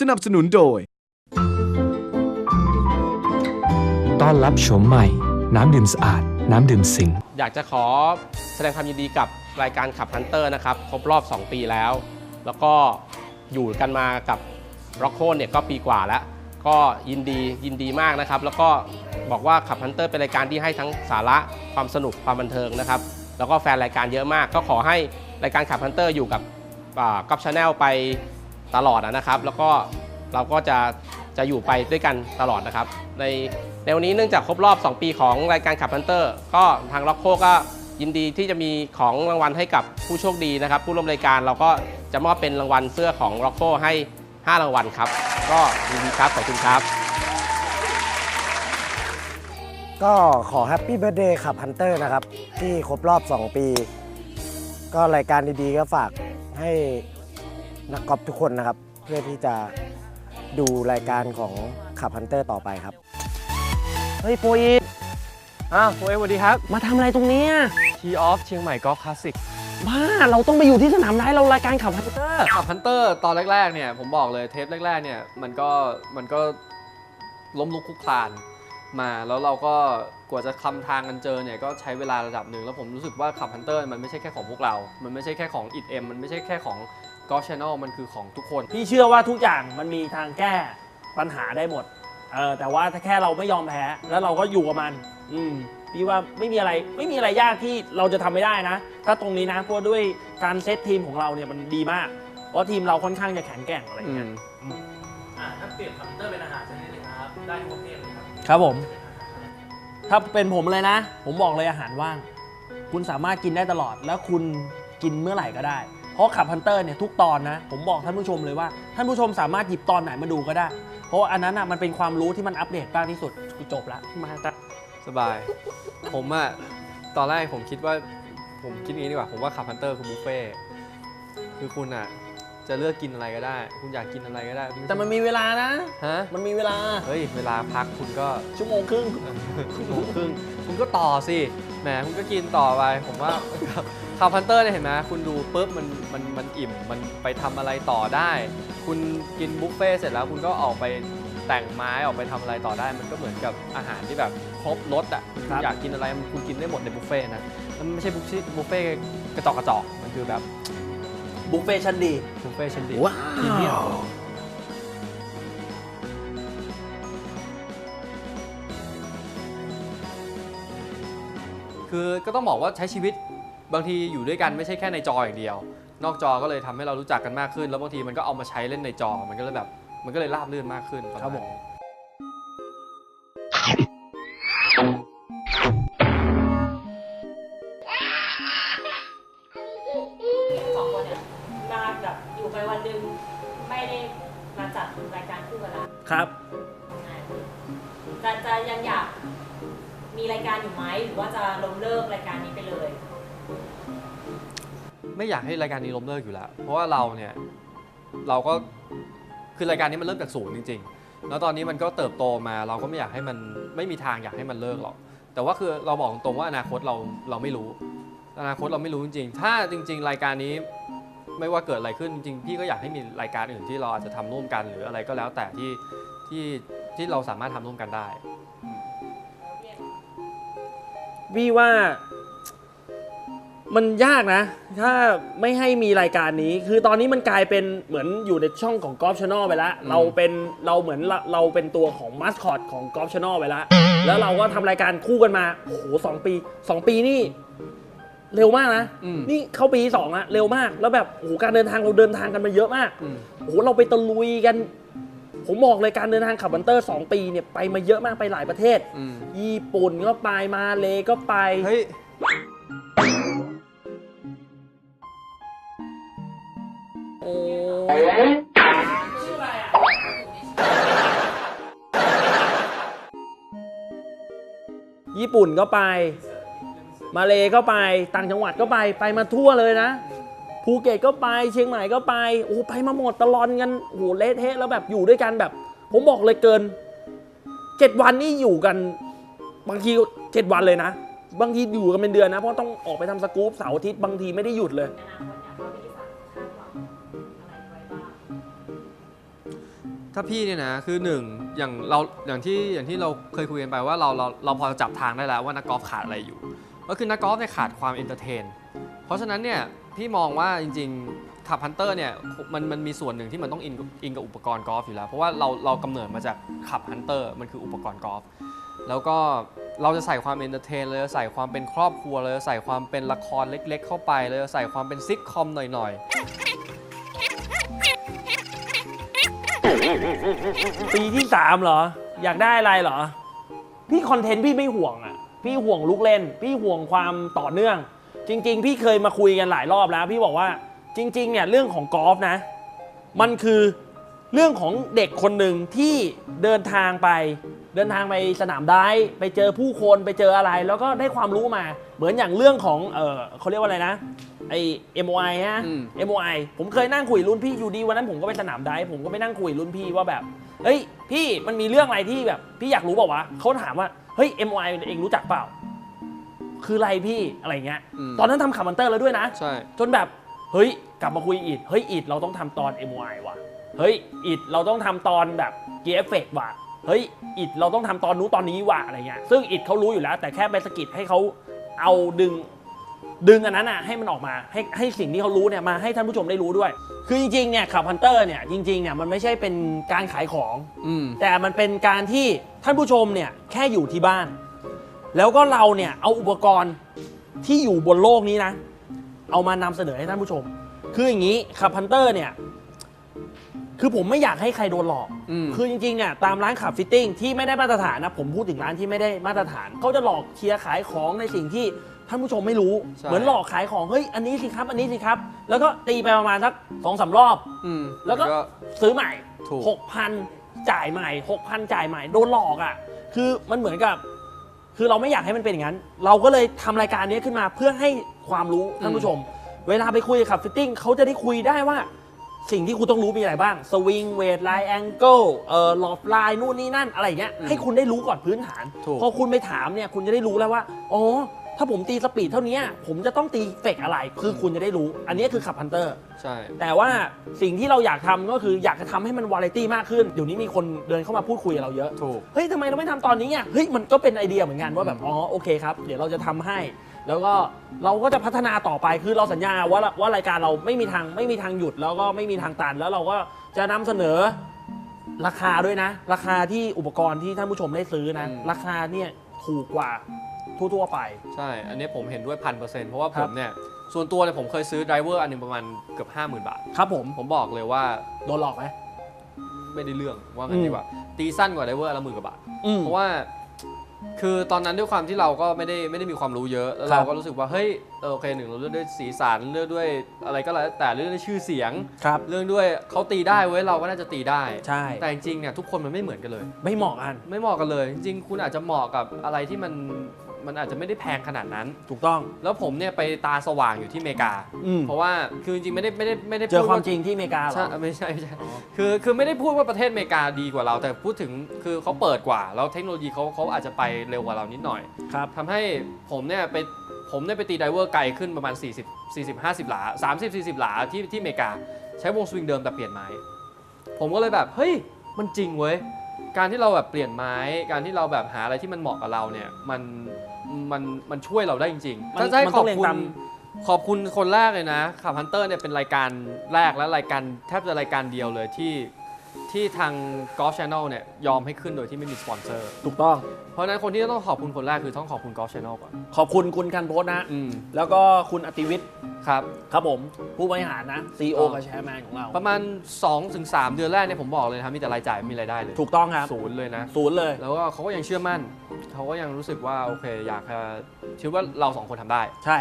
สนับสนุนโดย ต้อนรับโฉมใหม่ น้ำดื่มสะอาด น้ำดื่มสิง อยากจะขอแสดงความยินดีกับรายการขับฮันเตอร์นะครับครบรอบ 2 ปีแล้ว แล้วก็อยู่กันมากับร็อกโคเนี่ยก็ปีกว่าแล้ว ก็ยินดียินดีมากนะครับ แล้วก็บอกว่าขับฮันเตอร์เป็นรายการที่ให้ทั้งสาระความสนุกความบันเทิงนะครับ แล้วก็แฟนรายการเยอะมาก ก็ขอให้รายการขับฮันเตอร์อยู่กับกับชาแนลไป ตลอดนะครับ แล้วก็เราก็จะจะอยู่ไปด้วยกันตลอดนะครับ ในในวันนี้เนื่องจากครบรอบ 2 ปีของรายการขับฮันเตอร์ ก็ทางล็อกโคก็ยินดีที่จะมีของรางวัลให้กับผู้โชคดีนะครับ ผู้ร่วมรายการเราก็จะมอบเป็นรางวัลเสื้อของล็อกโคให้ 5 รางวัลครับ ก็ยินดีครับขอบคุณครับ ก็ขอแฮปปี้เบ t ร์ a เดย์ขับฮันเตอร์นะครับ ที่ครบรอบ 2 ปี ก็รายการดีๆก็ฝากให้ นักกอล์ฟทุกคนนะครับ เพื่อที่จะดูรายการของขับฮันเตอร์ต่อไปครับ เฮ้ยโฟอีฟอ้าวโอ้ยสวัสดีครับ มาทำอะไรตรงเนี้ยทีออฟเชียงใหม่กอล์ฟคลาสสิกบ้าเราต้องไปอยู่ที่สนามได้เรารายการขับฮันเตอร์ ขับฮันเตอร์ตอนแรกๆเนี่ยผมบอกเลยเทปแรกๆเนี่ยมันก็มันก็ล้มลุกคลุกคลานมาแล้วเราก็กว่าจะคลำทางกันเจอเนี่ยก็ใช้เวลาระดับหนึ่งแล้วผมรู้สึกว่าขับฮันเตอร์มันไม่ใช่แค่ของพวกเรา มันไม่ใช่แค่ของอิดเอ็มมันไม่ใช่แค่ของ กอล์ฟชานอลมันคือของทุกคน พี่เชื่อว่าทุกอย่างมันมีทางแก้ปัญหาได้หมด เออแต่ว่าถ้าแค่เราไม่ยอมแพ้ แล้วเราก็อยู่กับมัน อืมพี่ว่าไม่มีอะไรไม่มีอะไรยากที่เราจะทำไม่ได้นะ ถ้าตรงนี้นะเพราะด้วยการเซตทีมของเราเนี่ยมันดีมาก เพราะทีมเราค่อนข้างจะแข็งแกร่งอะไรอย่างเงี้ยถ้าเปรียบคอมพิวเตอร์เป็นอาหารชนิดหนึงนะครับ ได้ทุกประเภทเลยครับครับผม ถ้าเป็นผมเลยนะ ผมบอกเลยอาหารว่าง คุณสามารถกินได้ตลอด แล้วคุณกินเมื่อไหร่ก็ได้ เพราะขับฮันเตอร์เนี่ยทุกตอนนะ ผมบอกท่านผู้ชมเลยว่า ท่านผู้ชมสามารถหยิบตอนไหนมาดูก็ได้ เพราะว่าอันนั้นอะมันเป็นความรู้ที่มันอัปเดตมากที่สุดกูจบละมาแต่สบาย ผมอะตอนแรกผมคิดว่าผมคิดอย่างนี้ดีกว่า ผมว่าขับฮันเตอร์คือบุฟเฟ่ต์คือคุณอะจะเลือกกินอะไรก็ได้ คุณอยากกินอะไรก็ได้แต่มันมีเวลานะ ฮะมันมีเวลาเฮ้ยเวลาพักคุณก็ ชั่วโมงครึ่งชั่วโมงครึ่งคุณก็ต่อสิแหมคุณก็กินต่อไปผมว่า ขับพันเตอร์เนี่ยเห็นไหมคุณดูปุ๊บมันมันมันอิ่มมันไปทำอะไรต่อได้ คุณกินบุฟเฟ่ต์เสร็จแล้วคุณก็ออกไปแต่งไม้ออกไปทำอะไรต่อได้ มันก็เหมือนกับอาหารที่แบบครบรสอะคุณครับอยากกินอะไรมันคุณกินได้หมดในบุฟเฟ่ต์นะมันไม่ใช่บุฟเฟ่ต์บุฟเฟ่ต์กระจอกกระจอกมันคือแบบบุฟเฟ่ชั้นดีบุฟเฟ่ต์ชั้นดีว้าวคือก็ต้องบอกว่าใช้ชีวิต บางทีอยู่ด้วยกันไม่ใช่แค่ในจออย่างเดียว นอกจอก็เลยทำให้เรารู้จักกันมากขึ้น แล้วบางทีมันก็เอามาใช้เล่นในจอมันก็เลยแบบมันก็เลยราบรื่นมากขึ้นปะาณครับผมนี้สองคนเนี่ยมาแบบอยู่ไปวันหนึ่งไม่ได้มาจัดรายการคู่กันแล้วครับจะจะยังอยากมีรายการอยู่ไหมหรือว่าจะล้มเลิกรายการนี้ไปเลย ไม่อยากให้รายการนี้ล้มเลิกอยู่แล้ว เพราะว่าเราเนี่ยเราก็คือรายการนี้มันเริ่มจากศูนย์จริง ๆ แล้วตอนนี้มันก็เติบโตมาเราก็ไม่อยากให้มันไม่มีทางอยากให้มันเลิกหรอก แต่ว่าคือเราบอกตรงๆว่าอนาคตเราเราไม่รู้ อนาคตเราไม่รู้จริงๆ ถ้าจริง ๆ รายการนี้ไม่ว่าเกิดอะไรขึ้นจริงๆพี่ก็อยากให้มีรายการอื่นที่เราอาจจะทำร่วมกันหรืออะไรก็แล้วแต่ที่ที่ที่เราสามารถทำร่วมกันได้พี่ว่า มันยากนะ ถ้าไม่ให้มีรายการนี้ คือตอนนี้มันกลายเป็นเหมือนอยู่ในช่องของกอล์ฟชานอลไปแล้วอืมเราเป็นเราเหมือนเราเราเป็นตัวของมาสคอตของกอล์ฟชานอลไปแล้ว แล้วเราก็ทำรายการคู่กันมา โอ้โหสองปีสองปีนี่ เร็วมากนะ อืมนี่เข้าปีที่สองอะเร็วมาก แล้วแบบโอ้โหการเดินทางเราเดินทางกันมาเยอะมากอืม โอ้โหเราไปตะลุยกัน ผมบอกเลยการเดินทางขับบันเตอร์สองปีเนี่ยไปมาเยอะมากไปหลายประเทศ อืมญี่ปุ่นก็ไปมาเลก็ไป เฮ้ย ปุ่นก็ไป มาเลก็ไปต่างจังหวัดก็ไปไปมาทั่วเลยนะภูเก็ตก็ไปเชียงใหม่ก็ไปโอ้ไปมาหมดตลอดกันโอ้โหเละเทะแล้วแบบอยู่ด้วยกันแบบ ผมบอกเลยเกินเจ็ดวันนี่อยู่กัน บางทีเจ็ดวันเลยนะ บางทีอยู่กันเป็นเดือนนะ เพราะต้องออกไปทำสกู๊ปเสาร์อาทิตย์บางทีไม่ได้หยุดเลย ถ้าพี่เนี่ยนะคือหนึ่งอย่างเราอย่างที่อย่างที่เราเคยคุยกันไปว่าเราเราเราพอจะจับทางได้แล้วว่านักกอล์ฟขาดอะไรอยู่ ก็คือนักกอล์ฟเนี่ยขาดความเอนเตอร์เทน เพราะฉะนั้นเนี่ยพี่มองว่าจริงๆขับฮันเตอร์เนี่ยมันมันมีส่วนหนึ่งที่มันต้องอินกับอินกับอุปกรณ์กอล์ฟอยู่แล้ว เพราะว่าเราเรากำเนิดมาจากขับฮันเตอร์มันคืออุปกรณ์กอล์ฟแล้วก็เราจะใส่ความเอนเตอร์เทนเลยใส่ความเป็นครอบครัวเลยใส่ความเป็นละครเล็ก ๆ เข้าไปเลยใส่ความเป็นซิทคอมหน่อยๆ ปีที่สามเหรอ อยากได้อะไรเหรอ พี่คอนเทนต์พี่ไม่ห่วงอะ พี่ห่วงลูกเล่น พี่ห่วงความต่อเนื่อง จริง ๆ พี่เคยมาคุยกันหลายรอบแล้ว พี่บอกว่าจริง ๆ เนี่ยเรื่องของกอล์ฟนะ มันคือเรื่องของเด็กคนหนึ่งที่เดินทางไป เดินทางไปสนามได้ไปเจอผู้คนไปเจออะไร แล้วก็ได้ความรู้มา เหมือนอย่างเรื่องของเออเขาเรียกว่าอะไรนะ ไอ MOI ฮะอืม MOI ผมเคยนั่งคุยรุ่นพี่อยู่ดีวันนั้นผมก็ไปสนามได้ผมก็ไปนั่งคุยรุ่นพี่ว่าแบบเฮ้ยพี่มันมีเรื่องอะไรที่แบบ พี่อยากรู้เปล่าวะเขาถามว่าเฮ้ย MOI เองรู้จักเปล่า คืออะไรพี่อะไรเงี้ยอืมตอนนั้นทำขับมันเตอร์แล้วด้วยนะใช่จนแบบเฮ้ยกลับมาคุยอีดเฮ้ยอีดเราต้องทำตอน MOI ว่ะเฮ้ยอีดเราต้องทำตอนแบบเกียร์เอฟเฟกว่ะเฮ้ยอีดเราต้องทำตอนนู้นตอนนี้ว่ะอะไรเงี้ยซึ่งอีดเขารู้อยู่แล้ว แต่แค่ไปสะกิดให้เขาเอาดึง ดึงอันนั้นอะให้มันออกมาให้ให้สิ่งที่เขารู้เนี่ยมาให้ท่านผู้ชมได้รู้ด้วย คือจริงๆเนี่ยขับฮันเตอร์เนี่ยจริงๆเนี่ยมันไม่ใช่เป็นการขายของ อืม แต่มันเป็นการที่ท่านผู้ชมเนี่ยแค่อยู่ที่บ้าน แล้วก็เราเนี่ยเอาอุปกรณ์ที่อยู่บนโลกนี้นะ เอามานำเสนอให้ท่านผู้ชม คืออย่างนี้ขับพันเตอร์เนี่ย คือผมไม่อยากให้ใครโดนหลอก อืม คือจริงๆเนี่ยตามร้านขับฟิตติ้งที่ไม่ได้มาตรฐานนะผมพูดถึงร้านที่ไม่ได้มาตรฐานเขาจะหลอกเชียร์ขายของในสิ่งที่ ท่านผู้ชมไม่รู้ใช่ เหมือนหลอกขายของเฮ้ยอันนี้สิครับอันนี้สิครับ แล้วก็ตีไปประมาณสักสองสามรอบ อืม แล้วก็ซื้อใหม่ถูก หกพันจ่ายใหม่หกพันจ่ายใหม่โดนหลอกอะ คือมันเหมือนกับ คือเราไม่อยากให้มันเป็นอย่างนั้น เราก็เลยทำรายการนี้ขึ้นมาเพื่อให้ความรู้ท่านผู้ชม เวลาไปคุยกับขับฟิตติ้งเขาจะได้คุยได้ว่า สิ่งที่คุณต้องรู้มีอะไรบ้างสวิงเวทไลน์แองเกิลเอ่อลอฟไลน์นู่นนี่นั่นอะไรอย่างเงี้ยอืมให้คุณได้รู้ก่อนพื้นฐาน ถูก พอคุณไปถามเนี่ยคุณจะได้รู้แล้วว่าอ๋อ ถ้าผมตีสปีดเท่านี้ผมจะต้องตีเฟกอะไร คือคุณจะได้รู้ อันนี้คือขับฮันเตอร์ ใช่ แต่ว่าสิ่งที่เราอยากทำก็คืออยากจะทำให้มันวาไรตี้มากขึ้น เดี๋ยวนี้มีคนเดินเข้ามาพูดคุยกับเราเยอะ ถูก เฮ้ยทำไมเราไม่ทำตอนนี้อะเฮ้ย มันก็เป็นไอเดียเหมือนกันว่าแบบ อ๋อ โอเคครับ เดี๋ยวเราจะทำให้ แล้วก็เราก็จะพัฒนาต่อไป คือเราสัญญาว่าว่ารายการเราไม่มีทางไม่มีทางหยุด แล้วก็ไม่มีทางตัน แล้วเราก็จะนำเสนอราคาด้วยนะ ราคาที่อุปกรณ์ที่ท่านผู้ชมได้ซื้อนะอืมราคาเนี่ยถูกกว่า ทั่วๆไป ใช่ อันนี้ผมเห็นด้วยพันเปอร์เซ็นต์เพราะว่าคผรับ มเนี่ย ส่วนตัวเนี่ยผมเคยซื้อไดรเวอร์อันหนึงประมาณเกือบ 50,000 บาท ครับผมผมบอกเลยว่าโดนหลอกไหม ไม่ได้เรื่องว่าอืงั้นม ดีกว่า ตีสั้นกว่าไดรเวอร์อันละหมื่นกว่าบาท อืม เพราะว่า คือตอนนั้นด้วยความที่เราก็ไม่ได้ไม่ได้มีความรู้เยอะ แล้วครับ เราก็รู้สึกว่า เฮ้ยเออโอเคหนึ่งเราเลือกด้วยสีสันเลือกด้วยอะไรก็แล้วแต่เลือกด้วยชื่อเสียง ครับ เรื่องด้วยเขาตีได้เว้ยเราก็น่าจะตีได้ ใช่ แต่จริงๆเนี่ยทุกคนมันไม่เหมือนกันเลย ไม่เหมาะกัน ไม่เหมาะกันเลย จริงๆคุณอาจจะเหมาะกับอะไรที่มัน มันอาจจะไม่ได้แพงขนาดนั้น ถูกต้อง แล้วผมเนี่ยไปตาสว่างอยู่ที่อเมริกา อืม เพราะว่าคือจริงๆไม่ได้ไม่ได้ไม่ได้เจอพูดความจริงที่อเมริกาเหรใช่อ ไม่ใช่ไม่ใช่คือคือไม่ได้พูดว่าประเทศอเมริกาดีกว่าเรา แต่พูดถึงคือเขาเปิดกว่า แล้วเทคโนโลยีเขาเขาอาจจะไปเร็วกว่าเรานิดหน่อย ครับ ทำให้ผมเนี่ยไปผมเนี่ยไปตีไดเวอร์ไกลขึ้นประมาณ 40 40 50 หลา 30 40 หลาที่ที่อเมริกา ใช้วงสวิงเดิมแต่เปลี่ยนไม้ ผมก็เลยแบบ เฮ้ย มันจริงเว้ย การที่เราแบบเปลี่ยนไม้ การที่เราแบบหาอะไรที่มันเหมาะกับเราเนี่ย มันมันมันช่วยเราได้จริงๆมันถ้าจะให้มันขต้ออบงเรียนคุณตาม ขอบคุณคนแรกเลยนะขับฮันเตอร์เนี่ยเป็นรายการแรกและรายการแทบจะรายการเดียวเลยที่ ที่ทาง Golf Channel เนี่ยยอมให้ขึ้นโดยที่ไม่มีสปอนเซอร์ ถูกต้อง เพราะฉะนั้นคนที่จะต้องขอบคุณคนแรกคือต้องขอบคุณ Golf Channel ก่อน ขอบคุณคุณกันโพสนะ อืม แล้วก็คุณอติวิทย์ครับ ครับผม ผู้บริหารนะ CEO อ๋อกับแชร์แมนของเรา ประมาณ 2-3 เดือนแรกเนี่ยผมบอกเลยนะครับมีแต่รายจ่ายไม่มีรายได้เลยถูกต้องครับศูนย์เลยนะ ศูนย์เลย แล้วก็เขาก็ยังเชื่อมั่น เขาก็ยังรู้สึกว่าโอเคอยากจะคิดว่าเราสองคนทำได้ ใช่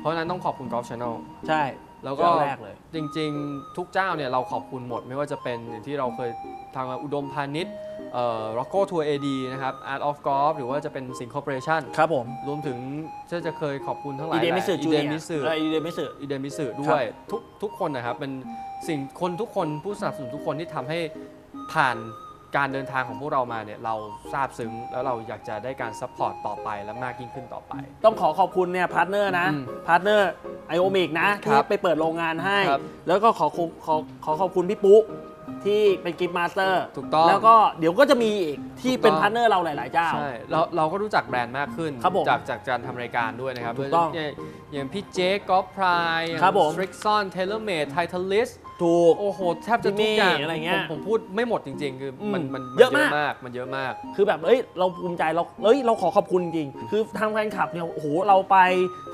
เพราะฉะนั้นต้องขอบคุณ Golf Channel ใช่ แล้วก็เจ้าแรกเลย จริงๆ ทุกเจ้าเนี่ยเราขอบคุณหมดไม่ว่าจะเป็นอย่างที่เราเคยทางอุดมพาณิชย์เอ่อ Rocco Tour AD นะครับ Art of Golf หรือว่าจะเป็นสิง Corporation ครับผมรวมถึงจะจะเคยขอบคุณทั้งหลาอียเดมิสึจูอีเดเนียมิสึอีเดมิสึ อีเดมิสึด้วยทุกทุกคนนะครับเป็นสิ่งคนทุกคนผู้สนับสนุนทุกคนที่ทำให้ผ่าน การเดินทางของพวกเรามาเนี่ยเราซาบซึ้งแล้วเราอยากจะได้การซัพพอร์ตต่อไปและมากยิ่งขึ้นต่อไป ต้องขอขอบคุณเนี่ยพาร์ทเนอร์นะอืมพาร์ทเนอร์ไอโอมิกนะครัที่บไปเปิดโรงงานให้ ครับแล้วก็ขอขอขอขอขอบคุณพี่ปุ๊ ที่เป็นกิฟต์มาสเตอร์ถูกต้องแล้วก็เดี๋ยวก็จะมีอีกที่เป็นถูกต้องพาร์ทเนอร์เราหลาย ๆ เจ้า ใช่เราเราก็รู้จักแบรนด์มากขึ้น ครับผมจากจากการทำรายการด้วยนะครับถูกต้องย่างอย่างพี่เจคกอล์ฟพรายครับผม สตริกซอนเทเลเมดไททลิสถูก โอ้โห แทบจะทุกอย่างจิมมี่อะไรเงี้ยผมผมพูดไม่หมดจริง ๆ คืออมมันมันเยอะมากมาก มันเยอะมาก คือแบบเอ้ยเราภูมิใจเราเอ้ยเราขอขอบคุณจริง คือทางแฟนคลับเนี่ยโอ้โหเราไป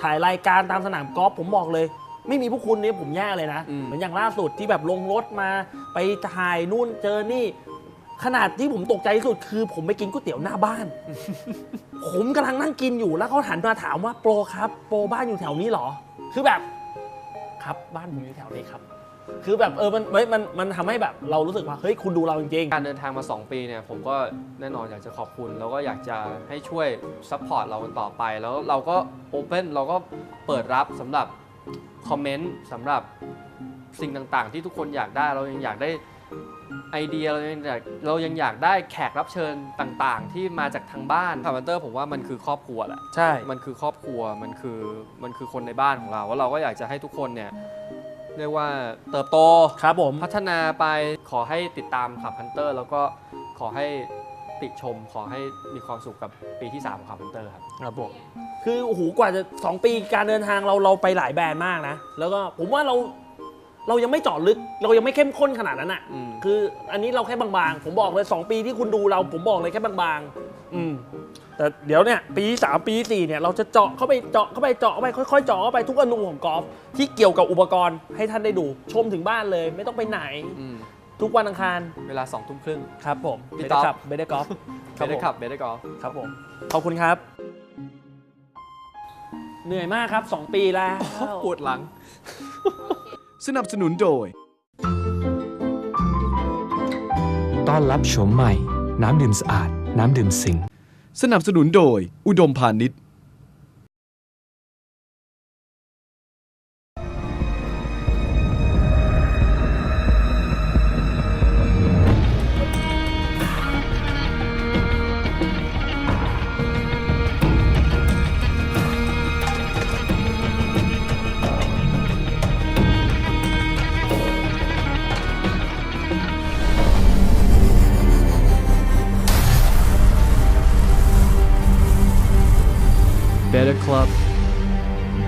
ถ่ายรายการตามสนามกอล์ฟผมบอกเลย ไม่มีพวกคุณเนี่ยผมแย่เลยนะ อืม เหมือนอย่างล่าสุดที่แบบลงรถมาไปถ่ายนู่นเจอนี่ ขนาดที่ผมตกใจที่สุดคือผมไปกินก๋วยเตี๋ยวหน้าบ้าน ผมกำลังนั่งกินอยู่แล้วเขาหันมาถามว่าโปรครับ โปรบ้านอยู่แถวนี้เหรอ คือแบบครับบ้านผมอยู่แถวนี้ครับ คือแบบเออมันเฮ้ยมันมันทำให้แบบเรารู้สึกว่าเฮ้ยคุณดูเราจริงๆการเดินทางมา 2 ปีเนี่ย ผมก็แน่นอนอยากจะขอบคุณ แล้วก็อยากจะให้ช่วยซัพพอร์ตเรากันต่อไป แล้วเราก็โอเพนเราก็เปิดรับสำหรับ คอมเมนต์สำหรับสิ่งต่างๆ ที่ทุกคนอยากได้เรายังอยากได้ไอเดียเรายังอยากเรายังอยากได้แขกรับเชิญต่างๆ ที่มาจากทางบ้านคาร์บันเตอร์ผมว่ามันคือครอบครัวแหละใช่ มันคือครอบครัวมันคือมันคือคนในบ้านของเราว่าเราก็อยากจะให้ทุกคนเนี่ยเรียกว่าเติบโตครับผมพัฒนาไปขอให้ติดตามขับฮันเตอร์แล้วก็ขอให้ ติชมขอให้มีความสุขกับปีที่ 3 ของขับฮันเตอร์ครับ ครับผมคือโอ้โหกว่าจะ 2 ปีการเดินทางเราเราไปหลายแบรนด์มากนะ แล้วก็ผมว่าเราเรายังไม่เจาะลึก เรายังไม่เข้มข้นขนาดนั้นอะอืม คืออันนี้เราแค่บางๆ ผมบอกเลย 2 ปีที่คุณดูเรา ผมบอกเลยแค่บางๆ อืม แต่เดี๋ยวเนี่ย ปีที่สามปีที่สี่เนี่ยเราจะเจาะเข้าไปเจาะเข้าไปเจาะเข้าไปค่อยๆเจาะเข้าไปทุกอนูของกอล์ฟที่เกี่ยวกับอุปกรณ์ให้ท่านได้ดูชมถึงบ้านเลย ไม่ต้องไปไหน อืม ทุกวันอังคารเวลา2ทุ่มครึ่ง ครับผมพี่เบต๊เดอบขับเบเดกอล์ฟเบได้ขับเบได้กอล์ฟครับผมขอบคุณครับ เหนื่อยมากครับ 2 ปีแล้ว ปวดหลัง สนับสนุนโดย ต้อนรับโฉมใหม่ น้ำดื่มสะอาด น้ำดื่มสิง สนับสนุนโดย อุดมพาณิชย์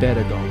better go.